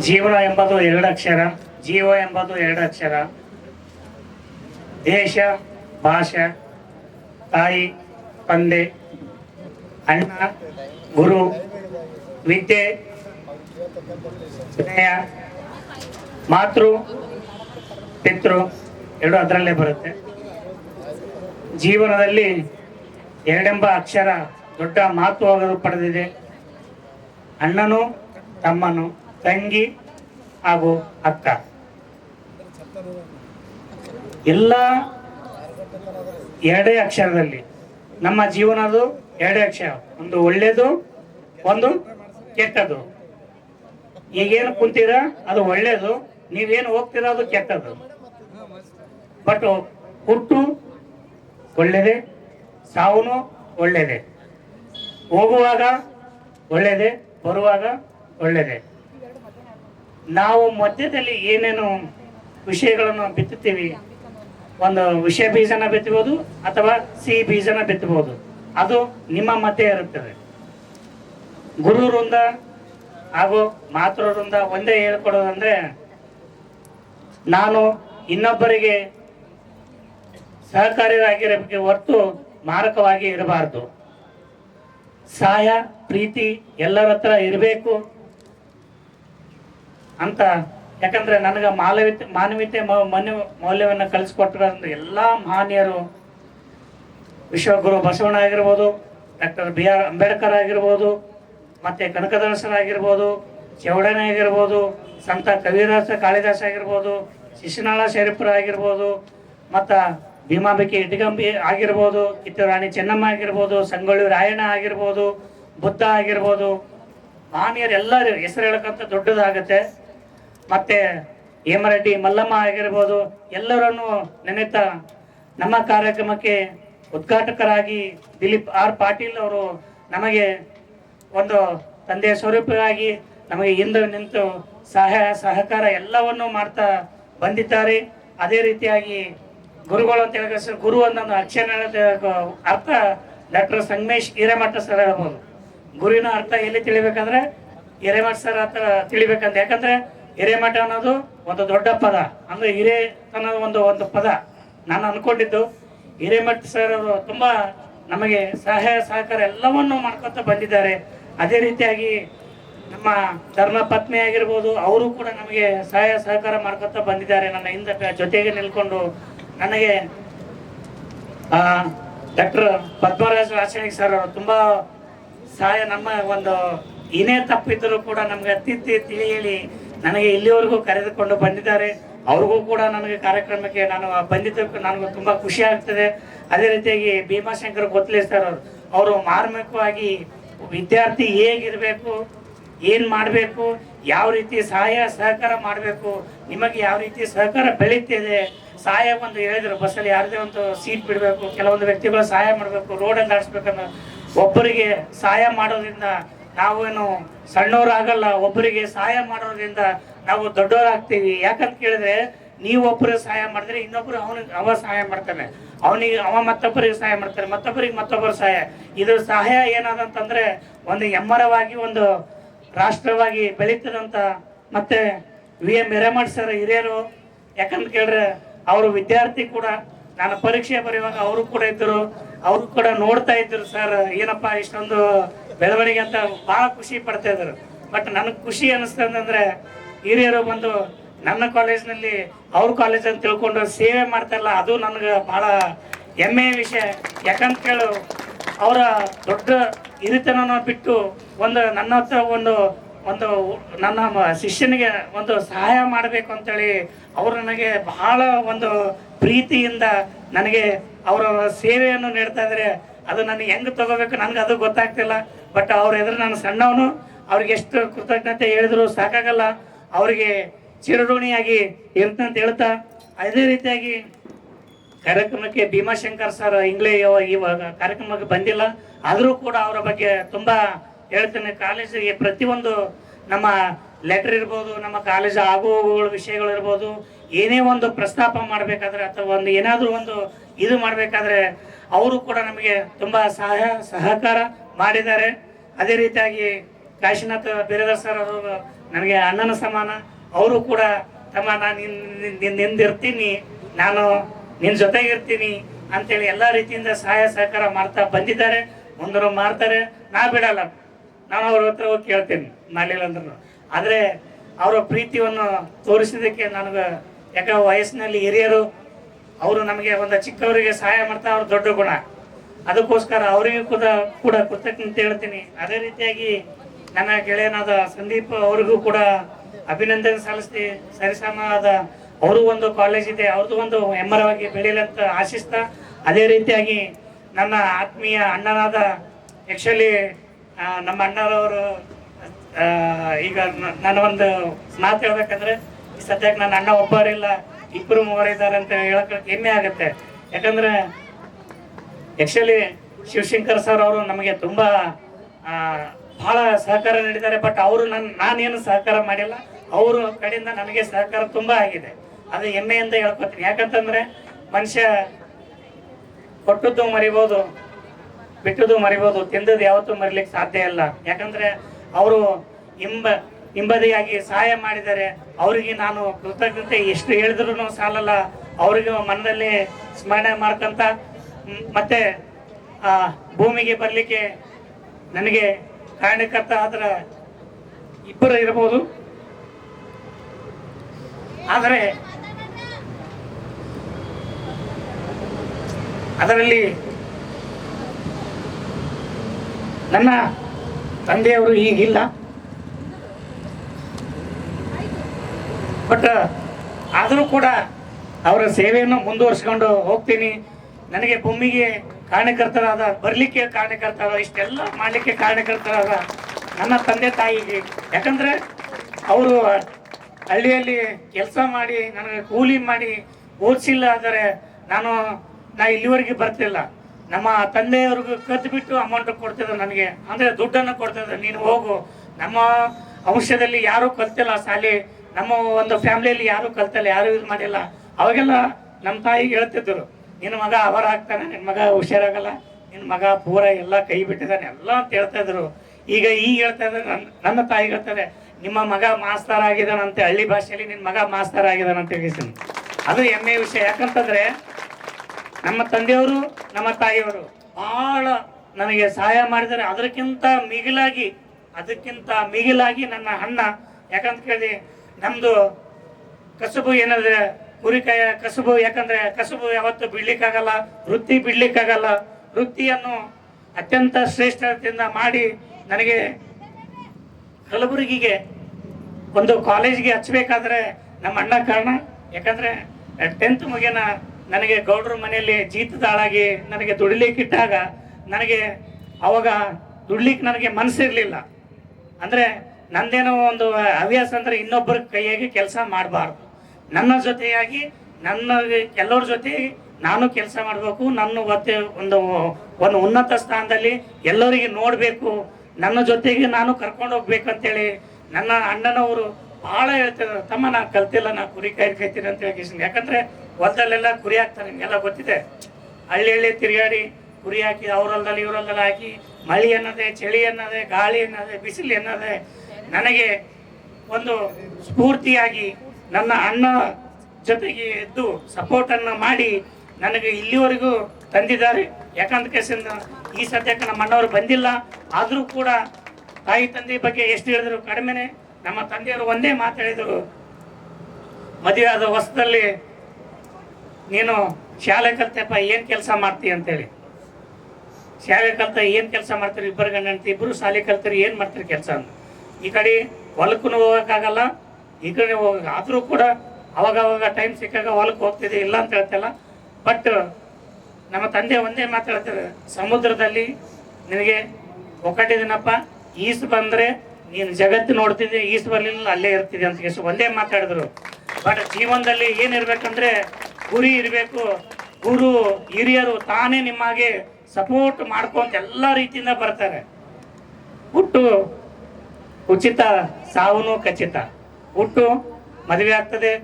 ಜೀವನ ಎಂಬುದು ಎರಡು ಅಕ್ಷರ, ಜೀವ ಎಂಬುದು ಎರಡು ಅಕ್ಷರ. ದೇಶ, ಭಾಷೆ, ತಾಯಿ, ತಂದೆ, ಅಣ್ಣ, ಗುರು, ವಿದ್ಯೆ, ಸ್ನೇಹ, ಮಾತೃ, ಪಿತೃ, ಎರಡು ಅದರಲ್ಲೇ ಬರುತ್ತೆ. ಜೀವನದಲ್ಲಿ ಎರಡೆಂಬ ಅಕ್ಷರ ದೊಡ್ಡ ಮಹತ್ವವನ್ನು ಪಡೆದಿದೆ. ಅಣ್ಣನು ತಮ್ಮನು. ತಂಗಿ ಹಾಗೂ ಅಕ್ಕ. ಎಲ್ಲ ಎರಡೇ ಅಕ್ಷರದಲ್ಲಿ. ನಮ್ಮ ಜೀವನದು ಎರಡೇ ಅಕ್ಷರ. ಒಂದು ಒಳ್ಳೇದು, ಒಂದು ಕೆಟ್ಟದ್ದು. ಈಗೇನು ಕುಂತೀರ? ಅದು ಒಳ್ಳೇದು. ನೀವೇನು ಹೋಗ್ತೀರ, ಅದು ಕೆಟ್ಟದ್ದು. ಬಟ್ ಹುಟ್ಟು ಒಳ್ಳೇದೇ, ಸಾವುನು ಒಳ್ಳೇದೇ. ಹೋಗುವಾಗ ಒಳ್ಳೇದೇ, ಬರುವಾಗ ಒಳ್ಳೆಯದೇ ನಾವು ಮಧ್ಯದಲ್ಲಿ ಏನೇನು ವಿಷಯಗಳನ್ನು ಬಿತ್ತುತ್ತೀವಿ. ಒಂದು ವಿಷಯ ಬೀಜನ ಬಿತ್ತಬಹುದು ಅಥವಾ ಸಿಹಿ ಬೀಜನ ಬಿತ್ತಬಹುದು ಅದು ನಿಮ್ಮ ಮಧ್ಯೆ ಇರುತ್ತದೆ. ಗುರು ವೃಂದ ಹಾಗೂ ಮಾತೃ ವೃಂದ ಒಂದೇ ಹೇಳ್ಕೊಡೋದಂದ್ರೆ, ನಾನು ಇನ್ನೊಬ್ಬರಿಗೆ ಸಹಕಾರಿಯಾಗಿರಬೇಕು ಹೊರತು ಮಾರಕವಾಗಿ ಇರಬಾರ್ದು. ಸಹಾಯ ಪ್ರೀತಿ ಎಲ್ಲರ ಹತ್ರ ಇರಬೇಕು. ಅಂತ. ಯಾಕಂದ್ರೆ ನನಗೆ ಮಾನವೀಯತೆ ಮಾನವೀಯತೆ ಮ- ಮನ್ಯ ಮೌಲ್ಯವನ್ನು ಕಲಿಸ್ಕೊಟ್ಟಿರೋ ಎಲ್ಲ ಮಹನೀಯರು ವಿಶ್ವಗುರು ಬಸವಣ್ಣ ಆಗಿರ್ಬೋದು, ಡಾಕ್ಟರ್ ಬಿ ಆರ್ ಅಂಬೇಡ್ಕರ್ ಆಗಿರ್ಬೋದು, ಮತ್ತೆ ಕನಕದಾಸರಾಗಿರ್ಬೋದು ಚೌಡನೆ ಆಗಿರ್ಬೋದು, ಸಂತ ಕವಿದಾಸ ಕಾಳಿದಾಸ ಆಗಿರ್ಬೋದು, ಶಿಶುನಾಳ ಶರೀಫರ ಆಗಿರ್ಬೋದು, ಮತ್ತು ಭೀಮಾಬಿಕೆ ಇಟಗಂಬಿ ಆಗಿರ್ಬೋದು ಕಿತ್ತೂರು ರಾಣಿ ಚೆನ್ನಮ್ಮ ಆಗಿರ್ಬೋದು, ಸಂಗೊಳ್ಳಿ ರಾಯಣ್ಣ ಆಗಿರ್ಬೋದು, ಬುದ್ಧ ಆಗಿರ್ಬೋದು ಮಹನೀಯರು ಎಲ್ಲರೂ ಹೆಸರು ಹೇಳಕ್ಕಂತ ದೊಡ್ಡದಾಗತ್ತೆ. ಮತ್ತೆ ಹೇಮರೆಡ್ಡಿ ಮಲ್ಲಮ್ಮ ಆಗಿರ್ಬೋದು ಎಲ್ಲರನ್ನು ನೆನೆತ ನಮ್ಮ ಕಾರ್ಯಕ್ರಮಕ್ಕೆ ಉದ್ಘಾಟಕರಾಗಿ ದಿಲೀಪ್ ಆರ್ ಪಾಟೀಲ್ ಅವರು ನಮಗೆ ಒಂದು ತಂದೆಯ ಸ್ವರೂಪವಾಗಿ ನಮಗೆ ಹಿಂದೆ ನಿಂತು ಸಹಾಯ ಸಹಕಾರ ಎಲ್ಲವನ್ನು ಮಾಡ್ತಾ ಬಂದಿದ್ದಾರೆ. ಅದೇ ರೀತಿಯಾಗಿ ಗುರುಗಳು ಅಂತ ಹೇಳಿದ್ರೆ ಗುರು ಅನ್ನೋ ಅಕ್ಷರ ಅರ್ಥ ಡಾಕ್ಟರ್ ಸಂಗಮೇಶ್ ಹಿರೇಮಠ ಸರ್ ಹೇಳ್ಬೋದು. ಗುರುವಿನ ಅರ್ಥ ಎಲ್ಲಿ ತಿಳಿಬೇಕಂದ್ರೆ ಹಿರೇಮಠ ಸರ್ ಹತ್ರ ತಿಳಿಬೇಕಂತ ಯಾಕಂದ್ರೆ ಹಿರೇಮಠ ಅನ್ನೋದು ಒಂದು ದೊಡ್ಡ ಪದ. ಅಂದ್ರೆ ಹಿರೇ ಅನ್ನೋದು ಒಂದು ಒಂದು ಪದ. ನಾನು ಅನ್ಕೊಂಡಿದ್ದು ಹಿರೇಮಠ ಸರ್ ಅವರು ತುಂಬಾ ನಮಗೆ ಸಹಾಯ, ಸಹಕಾರ ಎಲ್ಲವನ್ನೂ ಮಾಡ್ಕೊತ ಬಂದಿದ್ದಾರೆ. ಅದೇ ರೀತಿಯಾಗಿ ನಮ್ಮ ಧರ್ಮ ಪತ್ನಿ ಆಗಿರ್ಬೋದು, ಅವರು ಕೂಡ ನಮಗೆ ಸಹಾಯ, ಸಹಕಾರ ಮಾಡ್ಕೊತ ಬಂದಿದ್ದಾರೆ ನನ್ನ ಹಿಂದೆ ಜೊತೆಗೆ ನಿಲ್ಕೊಂಡು. ನನಗೆ ಡಾಕ್ಟರ್ ಪದ್ಮರಾಜ್ ರಾಸಾಯನಿಕ ಸರ್ ಅವರು ತುಂಬಾ ಸಹಾಯ, ನಮ್ಮ ಒಂದು, ಏನೇ ತಪ್ಪಿದ್ದರೂ ಕೂಡ ನಮ್ಗೆ ತಿದ್ದಿ, ತಿಳಿ ಹೇಳಿ ನನಗೆ ಇಲ್ಲಿವರೆಗೂ ಕರೆದುಕೊಂಡು ಬಂದಿದ್ದಾರೆ. ಅವ್ರಿಗೂ ಕೂಡ ನನಗೆ ಕಾರ್ಯಕ್ರಮಕ್ಕೆ ನಾನು ಬಂದಿದ್ದಕ್ಕೆ ನನಗೆ ತುಂಬಾ ಖುಷಿ ಆಗ್ತದೆ. ಅದೇ ರೀತಿಯಾಗಿ ಭೀಮಾಶಂಕರ್ ಗೊತ್ತಲೇ ಸರ್ ಅವರು ಅವರು ಮಾರ್ಮಿಕವಾಗಿ ವಿದ್ಯಾರ್ಥಿ ಹೇಗಿರಬೇಕು, ಏನು ಮಾಡಬೇಕು, ಯಾವ ರೀತಿ ಸಹಾಯ ಸಹಕಾರ ಮಾಡಬೇಕು, ನಿಮಗೆ ಯಾವ ರೀತಿ ಸಹಕಾರ ಬೆಳೀತಿದೆ, ಸಹಾಯ ಒಂದು ಹೇಳಿದ್ರು, ಬಸ್ಸಲ್ಲಿ ಯಾರದೇ ಒಂದು ಸೀಟ್ ಬಿಡಬೇಕು, ಕೆಲವೊಂದು ವ್ಯಕ್ತಿಗಳು ಸಹಾಯ ಮಾಡಬೇಕು ರೋಡಲ್ಲಿ ಆಡಿಸ್ಬೇಕನ್ನೋ ಒಬ್ಬರಿಗೆ ಸಹಾಯ ಮಾಡೋದ್ರಿಂದ ನಾವೇನು ಸಣ್ಣವರಾಗಲ್ಲ, ಒಬ್ಬರಿಗೆ ಸಹಾಯ ಮಾಡೋದ್ರಿಂದ ನಾವು ದೊಡ್ಡವರಾಗ್ತೀವಿ. ಯಾಕಂತ ಕೇಳಿದ್ರೆ ಒಬ್ಬರಿಗೆ ಸಹಾಯ ಮಾಡಿದ್ರೆ ಇನ್ನೊಬ್ರು ಅವನಿಗೆ ಅವ ಸಹಾಯ ಮಾಡ್ತಾನೆ. ಅವನಿಗೆ, ಅವ ಮತ್ತೊಬ್ಬರಿಗೆ ಸಹಾಯ ಮಾಡ್ತಾನೆ ಮತ್ತೊಬ್ಬರಿಗೆ ಮತ್ತೊಬ್ಬರು ಸಹಾಯ. ಇದ್ರ ಸಹಾಯ ಏನಾದಂತಂದ್ರೆ, ಒಂದು ಎಮ್ಮರವಾಗಿ ಒಂದು ರಾಷ್ಟ್ರವಾಗಿ ಬೆಳೀತದಂತ ಮತ್ತೆ ವಿ ಎಂ ಹಿರೇಮಠ್ ಸರ್ ಹಿರಿಯರು, ಯಾಕಂತ ಕೇಳಿದ್ರೆ, ಅವರು ವಿದ್ಯಾರ್ಥಿ ಕೂಡ. ನಾನು ಪರೀಕ್ಷೆ ಬರೆಯುವಾಗ ಅವರು ಕೂಡ ಇದ್ದರು. ಅವರು ಕೂಡ ನೋಡ್ತಾ ಇದ್ರು ಸರ್, ಏನಪ್ಪ, ಇಷ್ಟೊಂದು ಬೆಳವಣಿಗೆ ಅಂತ ಬಹಳ ಖುಷಿ ಪಡ್ತಾ ಇದ್ರು. ಬಟ್ ನನಗೆ ಖುಷಿ ಅನಿಸ್ತಂದ್ರೆ ಹಿರಿಯರು ಬಂದು ನನ್ನ ಕಾಲೇಜ್ನಲ್ಲಿ ಅವ್ರ ಕಾಲೇಜ್ ಅಂತ ತಿಳ್ಕೊಂಡು ಸೇವೆ ಮಾಡ್ತಾರಲ್ಲ ಅದು ನನಗೆ ಬಹಳ ಹೆಮ್ಮೆಯ ವಿಷಯ. ಯಾಕಂತ ಕೇಳು, ಅವರ ದೊಡ್ಡ ಹಿರಿತನ ಬಿಟ್ಟು ಒಂದು ನನ್ನ ಹತ್ರ ಒಂದು ಒಂದು ನನ್ನ ಶಿಷ್ಯನಿಗೆ ಒಂದು ಸಹಾಯ ಮಾಡಬೇಕು ಅಂತೇಳಿ ಅವರು ನನಗೆ ಬಹಳ ಒಂದು ಪ್ರೀತಿಯಿಂದ ನನಗೆ ಅವರ ಸೇವೆಯನ್ನು ನೀಡ್ತಾ ಇದ್ದಾರೆ ಅದು ನನಗೆ ಹೆಂಗೆ ತಗೋಬೇಕು ನನಗೆ ಅದು ಗೊತ್ತಾಗ್ತಿಲ್ಲ. ಬಟ್ ಅವ್ರ ಎದುರು ನಾನು ಸಣ್ಣವನು, ಅವ್ರಿಗೆ ಎಷ್ಟು ಕೃತಜ್ಞತೆ ಹೇಳಿದ್ರು ಸಾಕಾಗಲ್ಲ. ಅವರಿಗೆ ಚಿರಋಣಿಯಾಗಿ ಇರ್ತಂತ ಹೇಳ್ತಾ, ಅದೇ ರೀತಿಯಾಗಿ ಕಾರ್ಯಕ್ರಮಕ್ಕೆ ಭೀಮಾಶಂಕರ್ ಸರ್ ಇಂಗ್ಲೇ ಇವಾಗ ಕಾರ್ಯಕ್ರಮಕ್ಕೆ ಬಂದಿಲ್ಲ. ಆದರೂ ಕೂಡ ಅವರ ಬಗ್ಗೆ ತುಂಬ ಹೇಳ್ತೇನೆ. ಕಾಲೇಜಿಗೆ ಪ್ರತಿಯೊಂದು ನಮ್ಮ ಲೆಟರ್ ಇರ್ಬೋದು, ನಮ್ಮ ಕಾಲೇಜ್ ಆಗು ಹೋಗುಗಳ ವಿಷಯಗಳು ಇರ್ಬೋದು, ಏನೇ ಒಂದು ಪ್ರಸ್ತಾಪ ಮಾಡಬೇಕಾದ್ರೆ ಅಥವಾ ಒಂದು ಏನಾದರೂ ಒಂದು ಇದು ಮಾಡಬೇಕಾದ್ರೆ ಅವರು ಕೂಡ ನಮಗೆ ತುಂಬ ಸಹಾಯ, ಸಹಕಾರ ಮಾಡಿದ್ದಾರೆ. ಅದೇ ರೀತಿಯಾಗಿ ಕಾಶಿನಾಥ್ ಬೇರೆದರ್ ಸರ್ ಅವರು ನನಗೆ ಅಣ್ಣನ ಸಮಾನ. ಅವರು ಕೂಡ ತಮ್ಮ ನಾನು ನಿಂದಿರ್ತೀನಿ, ನಾನು ನಿನ್ನ ಜೊತೆಗಿರ್ತೀನಿ ಅಂತೇಳಿ ಎಲ್ಲ ರೀತಿಯಿಂದ ಸಹಾಯ, ಸಹಕಾರ ಮಾಡ್ತಾ ಬಂದಿದ್ದಾರೆ. ಮುಂದರು ಮಾಡ್ತಾರೆ. ನಾ ಬಿಡಲ್ಲ. ನಾನು ಅವ್ರ ಹತ್ರ ಹೋಗಿ ಕೇಳ್ತೀನಿ. ಮಾಡಲಿಲ್ಲ ಅಂದ್ರೂ ಆದರೆ ಅವರ ಪ್ರೀತಿಯನ್ನು ತೋರಿಸಿದ್ದಕ್ಕೆ ನನಗೆ ಯಾಕೆ ವಯಸ್ಸಿನಲ್ಲಿ ಹಿರಿಯರು ಅವರು ನಮಗೆ ಒಂದು ಚಿಕ್ಕವರಿಗೆ ಸಹಾಯ ಮಾಡ್ತಾ ಅವ್ರ ದೊಡ್ಡ ಗುಣ. ಅದಕ್ಕೋಸ್ಕರ ಅವರಿಗೂ ಕೂಡ ಕೂಡ ಕೃತಜ್ಞತೆ ಹೇಳ್ತೀನಿ. ಅದೇ ರೀತಿಯಾಗಿ ನನ್ನ ಗೆಳೆಯನಾದ ಸಂದೀಪ್ ಅವರಿಗೂ ಕೂಡ ಅಭಿನಂದನೆ ಸಲ್ಲಿಸ್ತಿ ಸರಿಸಮಾದ ಅವರು ಒಂದು ಕಾಲೇಜ್ ಇದೆ ಅವ್ರದ್ದು ಒಂದು ಹೆಮ್ಮರವಾಗಿ ಬೆಳೆಯಲಂತ ಆಶಿಸ್ತಾ. ಅದೇ ರೀತಿಯಾಗಿ ನನ್ನ ಆತ್ಮೀಯ ಅಣ್ಣನಾದ ಆ್ಯಕ್ಚುಲಿ ನಮ್ಮ ಅಣ್ಣರವರು ಈಗ ನನ್ನ ಒಂದು ಮಾತು ಹೇಳ್ಬೇಕಂದ್ರೆ ಸದ್ಯಕ್ಕೆ ನನ್ನ ಅಣ್ಣ ಒಬ್ಬರಿಲ್ಲ. ಇಬ್ಬರು ಮೂವರಿದ್ದಾರೆ ಅಂತ ಹೇಳಕ್ಕೆ ಹೆಮ್ಮೆ ಆಗುತ್ತೆ. ಯಾಕಂದ್ರೆ ಆ್ಯಕ್ಚುಲಿ ಶಿವಶಂಕರ್ ಸರ್ ಅವರು ನಮಗೆ ತುಂಬ ಬಹಳ ಸಹಕಾರ ನೀಡಿದ್ದಾರೆ. ಬಟ್ ಅವರು ನನ್ನ ನಾನೇನು ಸಹಕಾರ ಮಾಡಿಲ್ಲ. ಅವರು ಕಡೆಯಿಂದ ನನಗೆ ಸಹಕಾರ ತುಂಬ ಆಗಿದೆ. ಅದು ಹೆಮ್ಮೆಯಿಂದ ಹೇಳ್ಕೊತೀನಿ. ಯಾಕಂತಂದ್ರೆ, ಮನುಷ್ಯ ಕೊಟ್ಟದ್ದು ಮರಿಬೋದು, ಬಿಟ್ಟದ್ದು ಮರಿಬೋದು, ತಿಂದದ್ದು ಯಾವತ್ತೂ ಮರಿಲಿಕ್ಕೆ ಸಾಧ್ಯ ಇಲ್ಲ. ಯಾಕಂದ್ರೆ, ಅವರು ಹಿಂಬ ಹಿಂಬದಿಯಾಗಿ ಸಹಾಯ ಮಾಡಿದ್ದಾರೆ ಅವರಿಗೆ ನಾನು ಕೃತಜ್ಞತೆ. ಎಷ್ಟು ಹೇಳಿದ್ರು ಸಾಲಲ್ಲ. ಅವರಿಗೆ ಮನದಲ್ಲಿ ಸ್ಮರಣೆ ಮಾಡ್ಕೊಂತ ಮತ್ತೆ ಭೂಮಿಗೆ ಬರಲಿಕ್ಕೆ ನನಗೆ ಕಾರಣಕರ್ತ ಆದ್ರೆ ಇಬ್ಬರು ಇರಬಹುದು. ಆದರೆ, ಅದರಲ್ಲಿ ನನ್ನ ತಂದೆಯವರು ಈಗಿಲ್ಲ ಬಟ್, ಆದರೂ ಕೂಡ ಅವರ ಸೇವೆಯನ್ನು ಮುಂದುವರಿಸ್ಕೊಂಡು ಹೋಗ್ತೀನಿ. ನನಗೆ ಭೂಮಿಗೆ ಕಾರಣಕರ್ತರಾದ ಬರಲಿಕ್ಕೆ ಕಾರಣಕರ್ತರಾದ ಇಷ್ಟೆಲ್ಲ ಮಾಡಲಿಕ್ಕೆ ಕಾರಣಕರ್ತರಾದ ನನ್ನ ತಂದೆ ತಾಯಿಗೆ ಯಾಕಂದರೆ ಅವರು ಹಳ್ಳಿಯಲ್ಲಿ ಕೆಲಸ ಮಾಡಿ, ನನಗೆ ಕೂಲಿ ಮಾಡಿ ಓದಿಸಿಲ್ಲ ಆದರೆ ನಾನು, ನಾ ಇಲ್ಲಿವರೆಗೆ ಬರ್ತಿಲ್ಲ. ನಮ್ಮ ತಂದೆಯವ್ರಿಗೂ ಕದ್ದು ಬಿಟ್ಟು ಅಮೌಂಟ್ ಕೊಡ್ತಿದ್ರು ನನಗೆ. ಅಂದರೆ ದುಡ್ಡನ್ನು ಕೊಡ್ತಿದ್ರು. ನೀನು ಹೋಗು. ನಮ್ಮ ಅಂಶದಲ್ಲಿ ಯಾರೂ ಕಲ್ತಿಲ್ಲ ಶಾಲೆ. ನಮ್ಮ ಒಂದು ಫ್ಯಾಮಿಲಿಯಲ್ಲಿ ಯಾರು ಕಲ್ತಲ್ಲ ಯಾರು ಇದು ಮಾಡಿಲ್ಲ. ಅವಾಗೆಲ್ಲ ನಮ್ಮ ತಾಯಿಗೆ ಹೇಳ್ತಿದ್ರು ನಿನ್ನ ಮಗ ಅವರ ಆಗ್ತಾನೆ ನಿನ್ನ ಮಗ ಹುಷಾರಾಗಲ್ಲ ನಿನ್ನ ಮಗ ಪೂರ ಎಲ್ಲ ಕೈ ಬಿಟ್ಟಿದ್ದಾನೆ, ಎಲ್ಲ ಅಂತ ಹೇಳ್ತಾ ಇದ್ರು. ಈಗ ಈಗ ಹೇಳ್ತಾ ಇದ್ದಾರೆ ನನ್ನ ನನ್ನ ತಾಯಿ ಹೇಳ್ತಾರೆ ನಿಮ್ಮ ಮಗ ಮಾಸ್ತರ್ ಆಗಿದ್ದಾನಂತೆ ಹಳ್ಳಿ ಭಾಷೆಯಲ್ಲಿ ನಿನ್ನ ಮಗ ಮಾಸ್ತರ್ ಆಗಿದ್ದಾನಂತ ಹೇಳಿದ್ದೀನಿ ಅದು ಹೆಮ್ಮೆಯ ವಿಷಯ. ಯಾಕಂತಂದ್ರೆ ನಮ್ಮ ತಂದೆಯವರು, ನಮ್ಮ ತಾಯಿಯವರು ಬಹಳ ನನಗೆ ಸಹಾಯ ಮಾಡಿದರೆ ಅದಕ್ಕಿಂತ ಮಿಗಿಲಾಗಿ ಅದಕ್ಕಿಂತ ಮಿಗಿಲಾಗಿ ನನ್ನ ಅಣ್ಣ, ಯಾಕಂತ ಕೇಳಿ ನಮ್ಮದು ಕಸುಬು ಏನಂದ್ರೆ ಹುರಿಕಾಯ ಕಸುಬು, ಯಾಕಂದ್ರೆ ಕಸುಬು ಯಾವತ್ತು ಬಿಡ್ಲಿಕ್ಕಾಗಲ್ಲ, ವೃತ್ತಿ ಬಿಡ್ಲಿಕ್ಕಾಗಲ್ಲ. ವೃತ್ತಿಯನ್ನು ಅತ್ಯಂತ ಶ್ರೇಷ್ಠತೆಯಿಂದ ಮಾಡಿ ನನಗೆ ಕಲಬುರಗಿಗೆ ಒಂದು ಕಾಲೇಜ್ಗೆ ಹಚ್ಚಬೇಕಾದ್ರೆ ನಮ್ಮ ಅಣ್ಣ ಕಾರಣ. ಯಾಕಂದ್ರೆ ಟೆಂತ್ ಮುಗಿಯನ ನನಗೆ ಗೌಡ್ರ ಮನೆಯಲ್ಲಿ ಜೀತದಾಳಾಗಿ ನನಗೆ ದುಡಿಲಿಕ್ಕೆ ಇಟ್ಟಾಗ ನನಗೆ ಅವಾಗ ದುಡ್ಲಿಕ್ಕೆ ನನಗೆ ಮನಸ್ಸಿರಲಿಲ್ಲ ಅಂದ್ರೆ ನಂದೇನೋ ಒಂದು ಹವ್ಯಾಸ ಅಂದ್ರೆ ಇನ್ನೊಬ್ಬರ ಕೈಯಾಗಿ ಕೆಲಸ ಮಾಡಬಾರ್ದು. ನನ್ನ ಜೊತೆಯಾಗಿ, ನನ್ನ ಎಲ್ಲರ ಜೊತೆ ನಾನು ಕೆಲಸ ಮಾಡಬೇಕು. ನನ್ನ ಒತ್ತೆ ಒಂದು ಒಂದು ಉನ್ನತ ಸ್ಥಾನದಲ್ಲಿ ಎಲ್ಲರಿಗೆ ನೋಡಬೇಕು. ನನ್ನ ಜೊತೆಗೆ ನಾನು ಕರ್ಕೊಂಡು ಹೋಗ್ಬೇಕಂತೇಳಿ ನನ್ನ ಅಣ್ಣನವರು ಭಾಳ ಹೇಳ್ತಿದ್ರು. ತಮ್ಮ ನಾನು ಕಲ್ತಿಲ್ಲ, ನಾ ಕುರಿ ಕೈ ಕೈತೀನಿ ಅಂತ ಹೇಳಿ ಯಾಕಂದ್ರೆ ಹೊಲದಲ್ಲೆಲ್ಲ ಕುರಿ ಹಾಕ್ತಾರೆ, ನಿಮಗೆಲ್ಲ ಗೊತ್ತಿದೆ. ಹಳ್ಳಿ ಹಳ್ಳಿ ತಿರುಗಾಡಿ ಕುರಿ ಹಾಕಿ ಅವ್ರಲ್ದಲ್ಲಿ ಇವ್ರಲ್ದಲ್ಲಿ ಹಾಕಿ ಮಳೆ ಅನ್ನೋದೇ, ಚಳಿ ಅನ್ನೋದೇ, ಗಾಳಿ ಅನ್ನೋದೇ, ಬಿಸಿಲು ಅನ್ನೋದೇ ನನಗೆ ಒಂದು ಸ್ಫೂರ್ತಿಯಾಗಿ ನನ್ನ ಅಣ್ಣ ಜೊತೆಗೆ ಎದ್ದು ಸಪೋರ್ಟನ್ನು ಮಾಡಿ ನನಗೆ ಇಲ್ಲಿವರೆಗೂ ತಂದಿದ್ದಾರೆ. ಯಾಕಂತ ಕೇಸಿಂದ ಈ ಸದ್ಯಕ್ಕೆ ನಮ್ಮ ಅಣ್ಣವರು ಬಂದಿಲ್ಲ. ಆದರೂ ಕೂಡ ತಾಯಿ ತಂದೆ ಬಗ್ಗೆ ಎಷ್ಟು ಹೇಳಿದ್ರು ಕಡಿಮೆನೆ. ನಮ್ಮ ತಂದೆಯವರು ಒಂದೇ ಮಾತಾಡಿದರು ಮದುವೆ ಆದ ಹೊಸದಲ್ಲಿ ನೀನು ಶಾಲೆ ಕಲ್ತಪ್ಪ, ಏನು ಕೆಲಸ ಮಾಡ್ತೀಯ ಅಂತೇಳಿ. ಶಾಲೆ ಕಲ್ತ ಏನು ಕೆಲಸ ಮಾಡ್ತೀರಿ? ಇಬ್ಬರು ಗಂಡಂತಿ ಇಬ್ಬರು ಶಾಲೆ ಕಲ್ತೀರಿ, ಏನು ಮಾಡ್ತೀರಿ ಕೆಲಸ ಅಂತ. ಈ ಕಡೆ ಹೊಲಕ್ಕೂ ಹೋಗೋಕ್ಕಾಗಲ್ಲ, ಈ ಕಡೆ ಹೋಗಕ್ಕೆ ಆದರೂ ಕೂಡ ಅವಾಗ ಅವಾಗ ಟೈಮ್ ಸಿಕ್ಕಾಗ ಹೊಲಕ್ಕೆ ಹೋಗ್ತಿದೆ ಇಲ್ಲ ಅಂತ ಹೇಳ್ತಿಲ್ಲ. ಬಟ್ ನಮ್ಮ ತಂದೆ ಒಂದೇ ಮಾತಾಡ್ತಾರೆ ಸಮುದ್ರದಲ್ಲಿ ನಿನಗೆ ಒಕ್ಕಟ್ಟಿದ್ದೀನಪ್ಪ ಈಸ್ ಬಂದರೆ ನೀನು ಜಗತ್ತು ನೋಡ್ತಿದ್ದೆ ಈಸ್ ಬರಲಿಲ್ಲ, ಅಲ್ಲೇ ಇರ್ತಿದ್ದೆ ಅಂತ ಎಷ್ಟು ಒಂದೇ ಮಾತಾಡಿದ್ರು ಬಟ್ ಜೀವನದಲ್ಲಿ ಏನಿರ್ಬೇಕಂದ್ರೆ ಗುರಿ ಇರಬೇಕು. ಗುರು, ಹಿರಿಯರು ತಾನೇ ನಿಮಗೆ ಸಪೋರ್ಟ್ ಮಾಡ್ಕೊಂತ ಎಲ್ಲ ರೀತಿಯಿಂದ ಬರ್ತಾರೆ. ಹುಟ್ಟು ಉಚಿತ ಸಾವುನು ಖಚಿತ. ಹುಟ್ಟು ಮದುವೆ ಆಗ್ತದೆ,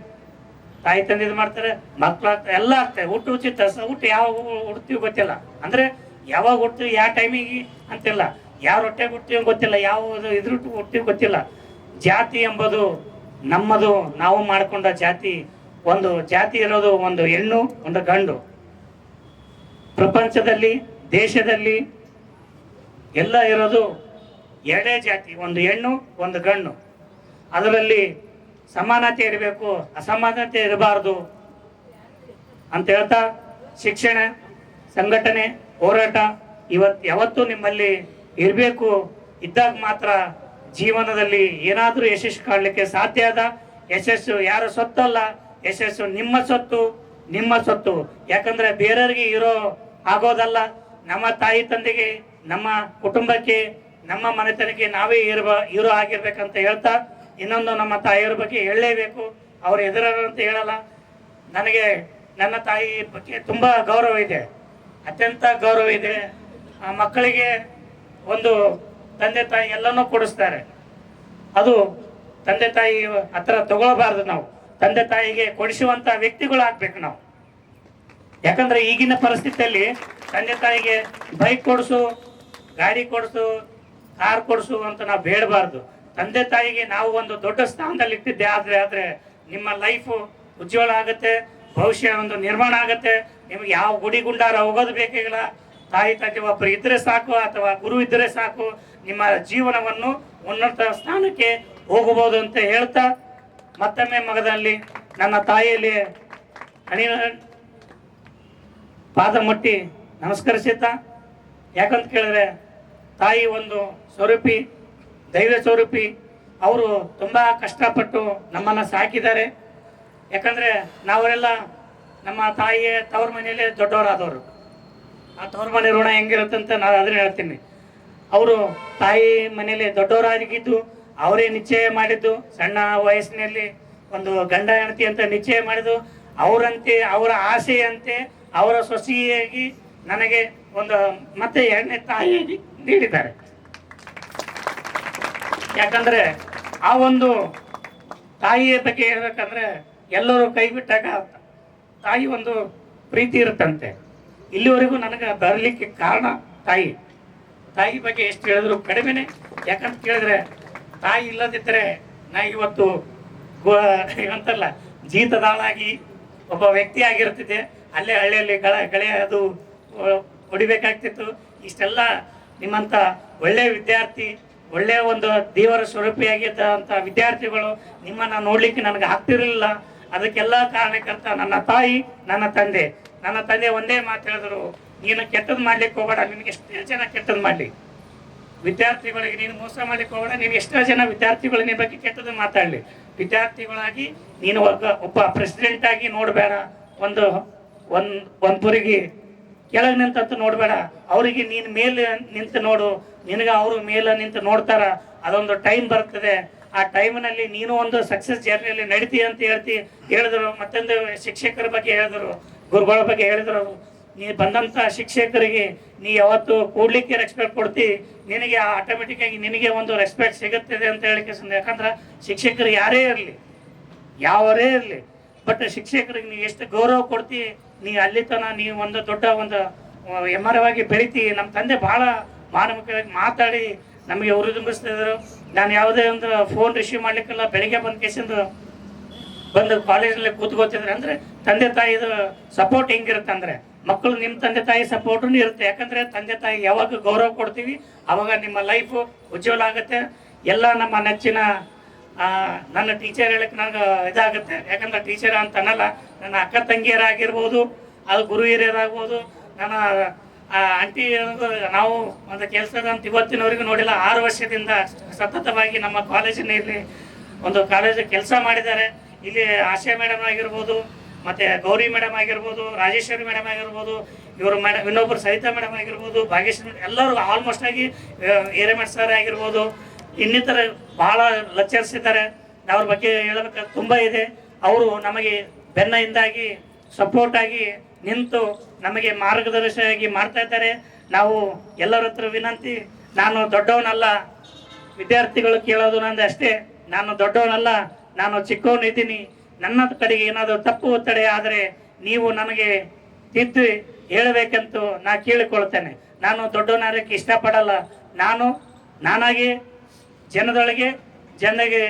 ತಾಯಿ ತಂದಿದ್ ಮಾಡ್ತಾರೆ ಮಕ್ಕಳು ಆಗ್ತದೆ, ಎಲ್ಲ ಆಗ್ತದೆ. ಹುಟ್ಟು ಉಚಿತ ಹುಟ್ಟು ಯಾವ ಹುಡ್ತೀವಿ ಗೊತ್ತಿಲ್ಲ. ಅಂದ್ರೆ ಯಾವಾಗ ಹುಡ್ತೀವಿ ಯಾವ ಟೈಮಿಗೆ ಅಂತಿಲ್ಲ. ಯಾವ ರೊಟ್ಟೆ ಹುಡ್ತೀವಿ ಗೊತ್ತಿಲ್ಲ ಯಾವ ಇದ್ರ ಹುಡ್ತೀವಿ ಗೊತ್ತಿಲ್ಲ. ಜಾತಿ ಎಂಬುದು ನಮ್ಮದು, ನಾವು ಮಾಡಿಕೊಂಡ ಜಾತಿ. ಒಂದು ಜಾತಿ ಇರೋದು ಒಂದು ಹೆಣ್ಣು, ಒಂದು ಗಂಡು. ಪ್ರಪಂಚದಲ್ಲಿ, ದೇಶದಲ್ಲಿ ಎಲ್ಲ ಇರೋದು ಎರಡೇ ಜಾತಿ, ಒಂದು ಹೆಣ್ಣು, ಒಂದು ಗಣ್ಣು ಅದರಲ್ಲಿ ಸಮಾನತೆ ಇರಬೇಕು, ಅಸಮಾನತೆ ಇರಬಾರ್ದು ಅಂತ ಹೇಳ್ತಾ ಶಿಕ್ಷಣ, ಸಂಘಟನೆ, ಹೋರಾಟ ಇವತ್ತು ಯಾವತ್ತೂ ನಿಮ್ಮಲ್ಲಿ ಇರಬೇಕು. ಇದ್ದಾಗ ಮಾತ್ರ ಜೀವನದಲ್ಲಿ ಏನಾದರೂ ಯಶಸ್ಸು ಕಾಣಲಿಕ್ಕೆ ಸಾಧ್ಯ ಅದ. ಯಶಸ್ಸು ಯಾರ ಸೊತ್ತಲ್ಲ, ಯಶಸ್ಸು ನಿಮ್ಮ ಸೊತ್ತು ನಿಮ್ಮ ಸೊತ್ತು. ಯಾಕಂದ್ರೆ ಬೇರೆಯವರಿಗೆ ಇರೋ ಆಗೋದಲ್ಲ. ನಮ್ಮ ತಾಯಿ ತಂದೆಗೆ, ನಮ್ಮ ಕುಟುಂಬಕ್ಕೆ ನಮ್ಮ ಮನೆತನಕ್ಕೆ ನಾವೇ ಇರುವ, ಇರೋ ಆಗಿರ್ಬೇಕಂತ ಹೇಳ್ತಾ ಇನ್ನೊಂದು ನಮ್ಮ ತಾಯಿಯವ್ರ ಬಗ್ಗೆ ಹೇಳಲೇಬೇಕು. ಅವ್ರು ಎದುರಾರು ಅಂತ ಹೇಳಲ್ಲ. ನನಗೆ, ನನ್ನ ತಾಯಿ ಬಗ್ಗೆ ತುಂಬ ಗೌರವ ಇದೆ. ಅತ್ಯಂತ ಗೌರವ ಇದೆ. ಆ ಮಕ್ಕಳಿಗೆ ಒಂದು ತಂದೆ ತಾಯಿ ಎಲ್ಲನೂ ಕೊಡಿಸ್ತಾರೆ. ಅದು ತಂದೆ ತಾಯಿ ಹತ್ರ ತಗೊಳ್ಬಾರ್ದು ನಾವು. ತಂದೆ ತಾಯಿಗೆ ಕೊಡಿಸುವಂತ ವ್ಯಕ್ತಿಗಳಾಗಬೇಕು ನಾವು. ಯಾಕಂದ್ರೆ ಈಗಿನ ಪರಿಸ್ಥಿತಿಯಲ್ಲಿ ತಂದೆ ತಾಯಿಗೆ ಬೈಕ್ ಕೊಡಿಸು, ಗಾಡಿ ಕೊಡಿಸು ಕಾರ್ ಕೊಡಿಸು ಅಂತ ನಾವು ಬೇಡಬಾರ್ದು. ತಂದೆ ತಾಯಿಗೆ ನಾವು ಒಂದು ದೊಡ್ಡ ಸ್ಥಾನದಲ್ಲಿ ಇಟ್ಟಿದ್ದೆ, ಆದರೆ ಆದರೆ ನಿಮ್ಮ ಲೈಫು ಉಜ್ವಲ ಆಗುತ್ತೆ, ಭವಿಷ್ಯ ಒಂದು ನಿರ್ಮಾಣ ಆಗುತ್ತೆ. ನಿಮಗೆ ಯಾವ ಗುಡಿ ಗುಂಡಾರ ಹೋಗೋದು ಬೇಕಾಗಿಲ್ಲ ತಾಯಿ ತಂದೆ ಒಬ್ಬರು ಇದ್ದರೆ ಸಾಕು, ಅಥವಾ ಗುರು ಇದ್ದರೆ ಸಾಕು, ನಿಮ್ಮ ಜೀವನವನ್ನು ಉನ್ನತ ಸ್ಥಾನಕ್ಕೆ ಹೋಗಬಹುದು ಅಂತ ಹೇಳ್ತಾ, ಮತ್ತೊಮ್ಮೆ ಮಗದಲ್ಲಿ ನನ್ನ ತಾಯಿಯಲ್ಲಿ ಹಣಿ ಪಾದ ಮುಟ್ಟಿ ನಮಸ್ಕರಿಸುತ್ತಾ, ಯಾಕಂತ ಕೇಳಿದ್ರೆ ತಾಯಿ ಒಂದು ಸ್ವರೂಪಿ, ದೈವ ಸ್ವರೂಪಿ. ಅವರು ತುಂಬ ಕಷ್ಟಪಟ್ಟು ನಮ್ಮನ್ನು ಸಾಕಿದ್ದಾರೆ. ಯಾಕಂದರೆ ನಾವರೆಲ್ಲ ನಮ್ಮ ತಾಯಿಯ ತವ್ರ ಮನೆಯಲ್ಲೇ ದೊಡ್ಡವರಾದವರು. ಆ ತವ್ರ ಮನೆ ಋಣ ಹೆಂಗಿರುತ್ತೆ ನಾನು ಅದನ್ನ ಹೇಳ್ತೀನಿ. ಅವರು ತಾಯಿ ಮನೆಯಲ್ಲಿ ದೊಡ್ಡವರಾಗಿದ್ದು, ಅವರೇ ನಿಶ್ಚಯ ಮಾಡಿದ್ದು, ಸಣ್ಣ ವಯಸ್ಸಿನಲ್ಲಿ ಒಂದು ಗಂಡ ಹೆಂಡತಿ ಅಂತ ನಿಶ್ಚಯ ಮಾಡಿದ್ದು, ಅವರಂತೆ, ಅವರ ಆಸೆಯಂತೆ, ಅವರ ಸೊಸಿಯಾಗಿ ನನಗೆ ಒಂದು, ಮತ್ತೆ ಎರಡನೇ ತಾಯಿಯಾಗಿ ನೀಡಿದ್ದಾರೆ. ಯಾಕಂದ್ರೆ ಆ ಒಂದು ತಾಯಿಯ ಬಗ್ಗೆ ಹೇಳ್ಬೇಕಂದ್ರೆ ಎಲ್ಲರೂ ಕೈ ಬಿಟ್ಟಾಗ ತಾಯಿ ಒಂದು ಪ್ರೀತಿ ಇರುತ್ತಂತೆ. ಇಲ್ಲಿವರೆಗೂ ನನಗೆ ಬರಲಿಕ್ಕೆ ಕಾರಣ ತಾಯಿ. ತಾಯಿ ಬಗ್ಗೆ ಎಷ್ಟು ಹೇಳಿದ್ರು ಕಡಿಮೆನೆ. ಯಾಕಂತ ಕೇಳಿದ್ರೆ ತಾಯಿ ಇಲ್ಲದಿದ್ದರೆ ನಾ ಇವತ್ತು ಗೋ- ಏನಂತಲ್ಲ, ಜೀತದಾಳಾಗಿ ಒಬ್ಬ ವ್ಯಕ್ತಿ ಆಗಿರ್ತಿದ್ದೆ. ಅಲ್ಲೇ ಹಳ್ಳಿಯಲ್ಲಿ ಗಳ ಗಳೆ ಅದು ಹೊಡಿಬೇಕಾಗ್ತಿತ್ತು. ಇಷ್ಟೆಲ್ಲ ನಿಮ್ಮಂಥ ಒಳ್ಳೆಯ ವಿದ್ಯಾರ್ಥಿ ಒಳ್ಳೆಯ ಒಂದು ದೇವರ ಸ್ವರೂಪಿಯಾಗಿದ್ದಂಥ ವಿದ್ಯಾರ್ಥಿಗಳು ನಿಮ್ಮನ್ನು ನೋಡಲಿಕ್ಕೆ ನನಗೆ ಆಗ್ತಿರಲಿಲ್ಲ. ಅದಕ್ಕೆಲ್ಲ ಕಾರಣಕರ್ತ ನನ್ನ ತಾಯಿ, ನನ್ನ ತಂದೆ. ನನ್ನ ತಂದೆ ಒಂದೇ ಮಾತು ಹೇಳಿದ್ರು, ನೀನು ಕೆಟ್ಟದ್ದು ಮಾಡ್ಲಿಕ್ಕೆ ಹೋಗಬೇಡ, ನಿನಗೆ ಎಷ್ಟೇ ಜನ ಕೆಟ್ಟದ್ದು ಮಾಡಲಿ. ವಿದ್ಯಾರ್ಥಿಗಳಿಗೆ ನೀನು ಮೋಸ ಮಾಡ್ಲಿಕ್ಕೆ ಹೋಗಬೇಡ ನೀನು ಎಷ್ಟೋ ಜನ ವಿದ್ಯಾರ್ಥಿಗಳು ನಿನ್ನ ಬಗ್ಗೆ ಕೆಟ್ಟದ್ದು ಮಾತಾಡಲಿ. ವಿದ್ಯಾರ್ಥಿಗಳಾಗಿ ನೀನು ಒಬ್ಬ ಪ್ರೆಸಿಡೆಂಟ್ ಆಗಿ ನೋಡಬೇಡ. ಒಂದು ಒಂದು ಒಂದು ಪುರಿಗೆ ಕೆಳಗೆ ನಿಂತಂತ ನೋಡಬೇಡ. ಅವರಿಗೆ ನೀನು ಮೇಲೆ ನಿಂತು ನೋಡು. ನಿನಗೆ ಅವರು ಮೇಲೆ ನಿಂತು ನೋಡ್ತಾರ. ಅದೊಂದು ಟೈಮ್ ಬರ್ತದೆ. ಆ ಟೈಮ್ನಲ್ಲಿ ನೀನು ಒಂದು ಸಕ್ಸಸ್ ಜರ್ನಿಯಲ್ಲಿ ನಡೀತಿ ಅಂತ ಹೇಳ್ತಿ, ಹೇಳಿದ್ರು. ಮತ್ತೊಂದು ಶಿಕ್ಷಕರ ಬಗ್ಗೆ ಹೇಳಿದ್ರು, ಗುರುಗಳ ಬಗ್ಗೆ ಹೇಳಿದ್ರು. ನೀ ಬಂದಂಥ ಶಿಕ್ಷಕರಿಗೆ ನೀ ಯಾವತ್ತು ಕೂಡ್ಲಿಕ್ಕೆ ರೆಸ್ಪೆಕ್ಟ್ ಕೊಡ್ತಿ. ನಿನಗೆ ಆಟೋಮೆಟಿಕ್ ಆಗಿ ನಿನಗೆ ಒಂದು ರೆಸ್ಪೆಕ್ಟ್ ಸಿಗುತ್ತದೆ ಅಂತ ಹೇಳಿಕೆ ಯಾಕಂದ್ರೆ ಶಿಕ್ಷಕರು ಯಾರೇ ಇರಲಿ, ಯಾವರೇ ಇರಲಿ ಬಟ್ ಶಿಕ್ಷಕರಿಗೆ ನೀವು ಎಷ್ಟು ಗೌರವ ಕೊಡ್ತಿ, ನೀ ಅಲ್ಲಿ ತನ ನೀವು ಒಂದು ದೊಡ್ಡ ಒಂದು ಎಮ್ಮರವಾಗಿ ಬೆಳಿತಿ ನಮ್ಮ ತಂದೆ ಬಹಳ ಮಾನವಿಕವಾಗಿ ಮಾತಾಡಿ ನಮಗೆ ಹುರಿದುಂಬಿಸ್ತಿದ್ರು ನಾನು ಯಾವುದೇ ಒಂದು ಫೋನ್ ರಿಸೀವ್ ಮಾಡ್ಲಿಕ್ಕೆಲ್ಲ. ಬೆಳಿಗ್ಗೆ ಬಂದ ಕೇಸಿಂದು ಬಂದು ಕಾಲೇಜಲ್ಲಿ ಕೂತ್ಕೋತಿದ್ರೆ. ಅಂದ್ರೆ ತಂದೆ ತಾಯಿದು ಸಪೋರ್ಟ್ ಹೆಂಗಿರುತ್ತೆ ಅಂದ್ರೆ, ಮಕ್ಕಳು ನಿಮ್ಮ ತಂದೆ ತಾಯಿ ಸಪೋರ್ಟು ಇರುತ್ತೆ. ಯಾಕಂದ್ರೆ ತಂದೆ ತಾಯಿ ಯಾವಾಗ ಗೌರವ ಕೊಡ್ತೀವಿ. ಅವಾಗ ನಿಮ್ಮ ಲೈಫು ಉಜ್ವಲ ಆಗುತ್ತೆ. ಎಲ್ಲ ನಮ್ಮ ನೆಚ್ಚಿನ ನನ್ನ ಟೀಚರ್ ಹೇಳಕ್ಕೆ ನನಗೆ ಇದಾಗುತ್ತೆ. ಯಾಕಂದ್ರೆ ಟೀಚರ್ ಅಂತ ಅನ್ನಲ್ಲ, ನನ್ನ ಅಕ್ಕ ತಂಗಿಯರಾಗಿರ್ಬೋದು, ಅದು ಗುರು ಹಿರಿಯರಾಗ್ಬೋದು, ನನ್ನ ಆಂಟಿ ನಾವು ಒಂದು ಕೆಲಸದ ಅಂತ ಇವತ್ತಿನವರೆಗೂ ನೋಡಿಲ್ಲ. ಆರು ವರ್ಷದಿಂದ ಸತತವಾಗಿ ನಮ್ಮ ಕಾಲೇಜಿನಲ್ಲಿ ಒಂದು ಕಾಲೇಜ್ ಕೆಲಸ ಮಾಡಿದ್ದಾರೆ. ಇಲ್ಲಿ ಆಶಾ ಮೇಡಮ್ ಆಗಿರ್ಬೋದು, ಮತ್ತೆ ಗೌರಿ ಮೇಡಮ್ ಆಗಿರ್ಬೋದು, ರಾಜೇಶ್ವರಿ ಮೇಡಮ್ ಆಗಿರ್ಬೋದು, ಇವರು ಮೇಡಮ್ ಇನ್ನೊಬ್ಬರು ಸವಿತಾ ಮೇಡಮ್ ಆಗಿರ್ಬೋದು, ಭಾಗ್ಯಶ್ರೀ ಎಲ್ಲರೂ ಆಲ್ಮೋಸ್ಟ್ ಆಗಿ ಹಿರೇಮಠ್ ಸರ್ ಆಗಿರ್ಬೋದು ಇನ್ನಿತರ ಬಹಳ ಲೆಕ್ಚರ್ಸ್ ಇದ್ದಾರೆ ಅವ್ರ ಬಗ್ಗೆ ಹೇಳಬೇಕು, ತುಂಬ ಇದೆ. ಅವರು ನಮಗೆ ಬೆನ್ನಯಿಂದಾಗಿ ಸಪೋರ್ಟ್ ಆಗಿ ನಿಂತು ನಮಗೆ ಮಾರ್ಗದರ್ಶಿಯಾಗಿ ಮಾಡ್ತಾ ಇದ್ದಾರೆ. ನಾವು ಎಲ್ಲರ ಹತ್ರ ವಿನಂತಿ, ನಾನು ದೊಡ್ಡವನಲ್ಲ, ವಿದ್ಯಾರ್ಥಿಗಳು ಕೇಳೋದು ನಂದು ಅಷ್ಟೇ. ನಾನು ದೊಡ್ಡವನಲ್ಲ, ನಾನು ಚಿಕ್ಕವನಿದ್ದೀನಿ ನನ್ನ ಕಡೆಗೆ ಏನಾದರೂ ತಪ್ಪು ಒತ್ತಡೆ ಆದರೆ ನೀವು ನನಗೆ ತಿದ್ದು ಹೇಳಬೇಕಂತೂ ನಾ ಕೇಳಿಕೊಳ್ತೇನೆ. ನಾನು ದೊಡ್ಡವನಾಗಕ್ಕೆ ಇಷ್ಟಪಡಲ್ಲ. ನಾನು, ನಾನಾಗಿ ಜನದೊಳಗೆ ಜನಗೆ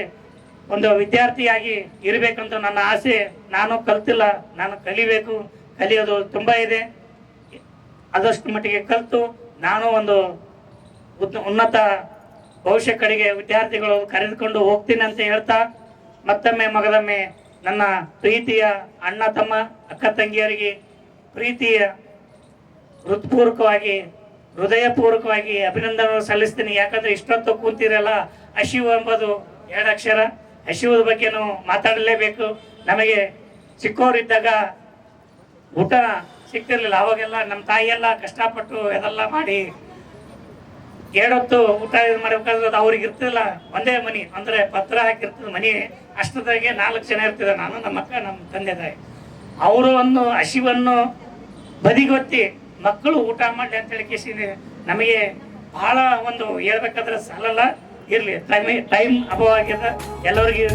ಒಂದು ವಿದ್ಯಾರ್ಥಿಯಾಗಿ ಇರಬೇಕಂತ ನನ್ನ ಆಸೆ. ನಾನು ಕಲ್ತಿಲ್ಲ, ನಾನು ಕಲಿಬೇಕು. ಕಲಿಯೋದು ತುಂಬ ಇದೆ. ಆದಷ್ಟು ಮಟ್ಟಿಗೆ ಕಲಿತು ನಾನು ಒಂದು ಉನ್ನತ ಭವಿಷ್ಯ ಕಡೆಗೆ ವಿದ್ಯಾರ್ಥಿಗಳು ಕರೆದುಕೊಂಡು ಹೋಗ್ತೀನಿ ಅಂತ ಹೇಳ್ತಾ, ಮತ್ತೊಮ್ಮೆ ಮಗದೊಮ್ಮೆ ನನ್ನ ಪ್ರೀತಿಯ ಅಣ್ಣ ತಮ್ಮ, ಅಕ್ಕ ತಂಗಿಯರಿಗೆ ಪ್ರೀತಿಯ ಹೃತ್ಪೂರ್ವಕವಾಗಿ ಹೃದಯಪೂರ್ವಕವಾಗಿ ಅಭಿನಂದನೆ ಸಲ್ಲಿಸ್ತೀನಿ. ಯಾಕಂದ್ರೆ ಇಷ್ಟೊತ್ತು ಕೂತಿರಲ್ಲ, ಹಸಿವು ಎಂಬುದು ಎರಡು ಅಕ್ಷರ ಹಸಿವುದ ಬಗ್ಗೆನೂ ಮಾತಾಡಲೇಬೇಕು. ನಮಗೆ ಚಿಕ್ಕವರಿದ್ದಾಗ ಊಟ ಸಿಗ್ತಿರ್ಲಿಲ್ಲ. ಅವಾಗೆಲ್ಲ ನಮ್ಮ ತಾಯಿಯೆಲ್ಲ ಕಷ್ಟಪಟ್ಟು ಅದೆಲ್ಲ ಮಾಡಿ ಎರಡೊತ್ತು ಊಟ ಇದು ಮಾಡ್ಬೇಕಾದ್ರೆ ಅವ್ರಿಗೆ ಇರ್ತಿಲ್ಲ. ಒಂದೇ ಮನಿ, ಅಂದ್ರೆ ಪತ್ರ ಹಾಕಿರ್ತದೆ ಮನಿ. ಅಷ್ಟದಾಗೆ ನಾಲ್ಕು ಜನ ಇರ್ತಿದ್ರು ನಾನು, ನಮ್ಮ ಅಕ್ಕ, ನಮ್ಮ ತಂದೆ ತಾಯಿ. ಅವರು ಒಂದು ಹಸಿವನ್ನು ಬದಿಗೊತ್ತಿ ಮಕ್ಕಳು ಊಟ ಮಾಡಲಿ ಅಂತ ಹೇಳಿ ನಮಗೆ ಬಹಳ ಒಂದು ಹೇಳ್ಬೇಕಾದ್ರೆ ಸಾಲಲ್ಲ. ಇರಲಿ ಟೈಮ್ ಟೈಮ್ ಅಭಾವ ಆಗಿದೆ ಎಲ್ಲರಿಗೂ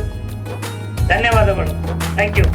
ಧನ್ಯವಾದಗಳು. Thank you